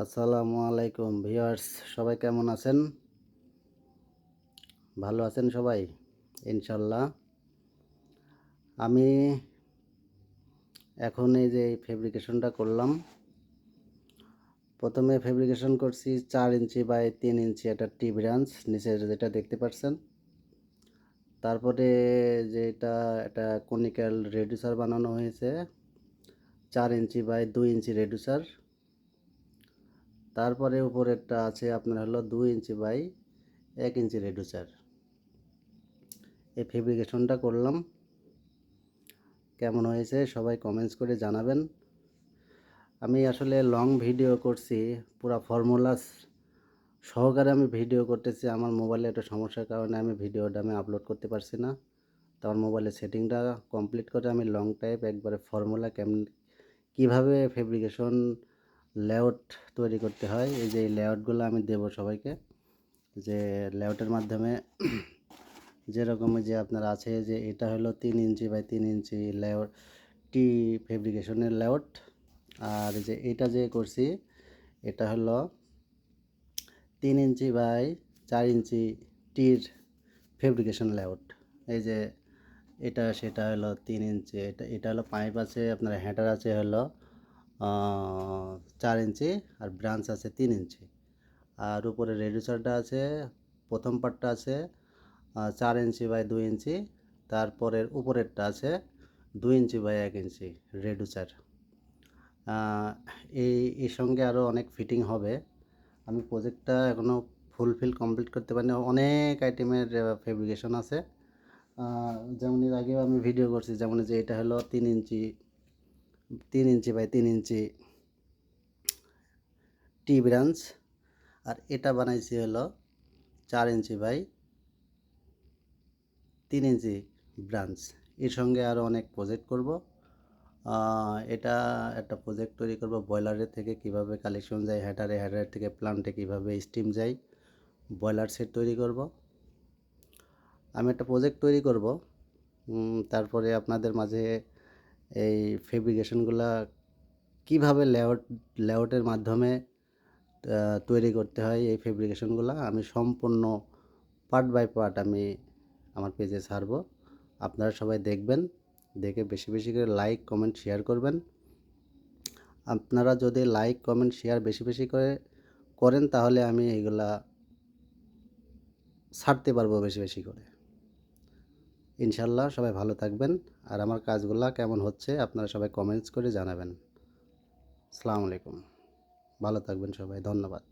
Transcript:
আসসালামু আলাইকুম ভিউয়ার্স, সবাই কেমন আছেন? ভালো আছেন সবাই? ইনশাল্লাহ আমি এখন এই যে ফেব্রিকেশনটা করলাম। প্রথমে ফেব্রিকেশন করছি চার ইঞ্চি বাই তিন ইঞ্চি একটা টি ব্রাঞ্চ নিচে যেটা দেখতে পাচ্ছেন। তারপরে যেটা একটা কনিক্যাল রেডিউসার বানানো হয়েছে, চার ইঞ্চি বাই দুই ইঞ্চি রেডিউসার তারপরে উপরেরটা আছে আপনার হলো দুই ইঞ্চি বাই এক ইঞ্চি রেডুসার। এই ফেব্রিকেশনটা করলাম। কেমন হয়েছে সবাই কমেন্টস করে জানাবেন। আমি আসলে লং ভিডিও করছি, পুরো ফর্মুলাস সহকারে আমি ভিডিও করতেছি। আমার মোবাইলে একটা সমস্যার কারণে আমি ভিডিওটা আমি আপলোড করতে পারছি না। তো আমার মোবাইলের সেটিংটা কমপ্লিট করে আমি লং টাইপ একবারে ফর্মুলা কেমন, কীভাবে ফেব্রিকেশন লেআউট তৈরি করতে হয়। এই যে লেআউটগুলো আমি দেব সবাইকে। যে লেআউটের মাধ্যমে যেরকম যে আপনার আছে যে এটা হলো তিন ইঞ্চি বাই তিন ইঞ্চি লেআউট টি ফেব্রিকেশনের লেআউট আর যে এটা যে করছি, এটা হলো তিন ইঞ্চি বাই চার ইঞ্চি টির ফেব্রিকেশন লেআউট এই যে এটা, সেটা হলো তিন ইঞ্চি, এটা এটা হলো পাইপ আছে, আপনার হ্যাটার আছে হলো চার ইঞ্চি আর ব্রাঞ্চ আছে তিন ইঞ্চি। আর উপরে রেডিউসারটা আছে, প্রথম পার্টটা আছে চার ইঞ্চি বাই দুই ইঞ্চি, তারপরের উপরেরটা আছে দুই ইঞ্চি বাই এক ইঞ্চি রেডিউসার। এই এর সঙ্গে আরও অনেক ফিটিং হবে। আমি প্রজেক্টটা এখনও ফুলফিল কমপ্লিট করতে পারিনি, অনেক আইটেমের ফেব্রিকেশন আছে। যেমন এর আগেও আমি ভিডিও করছি, যেমন যে এটা হলো তিন ইঞ্চি তিন ইঞ্চি বাই তিন ইঞ্চি টি ব্রাঞ্চ আর এটা বানাইছি হলো চার ইঞ্চি বাই তিন ইঞ্চি ব্রাঞ্চ। এর সঙ্গে আরও অনেক প্রজেক্ট করব। এটা একটা প্রজেক্ট তৈরি করব বয়লারের থেকে, কীভাবে কালেকশন যায় হ্যাটারে হ্যাটারের থেকে প্লান্টে কীভাবে স্টিম যায় বয়লার সেট তৈরি করব। আমি একটা প্রজেক্ট তৈরি করব। তারপরে আপনাদের মাঝে এই ফেব্রিকেশনগুলো কীভাবে লেআউট লেআউটের মাধ্যমে তৈরি করতে হয় এই ফেব্রিকেশনগুলো আমি সম্পূর্ণ পার্ট বাই পার্ট আমি আমার পেজে ছাড়বো। আপনারা সবাই দেখবেন, দেখে বেশি বেশি করে লাইক কমেন্ট শেয়ার করবেন। আপনারা যদি লাইক কমেন্ট শেয়ার বেশি বেশি করে করেন, তাহলে আমি এইগুলা ছাড়তে পারব বেশি বেশি করে। ইনশাল্লাহ সবাই ভালো থাকবেন। আর আমার কাজগুলো কেমন হচ্ছে আপনারা সবাই কমেন্টস করে জানাবেন। আসসালামু আলাইকুম। ভালো থাকবেন সবাই, ধন্যবাদ।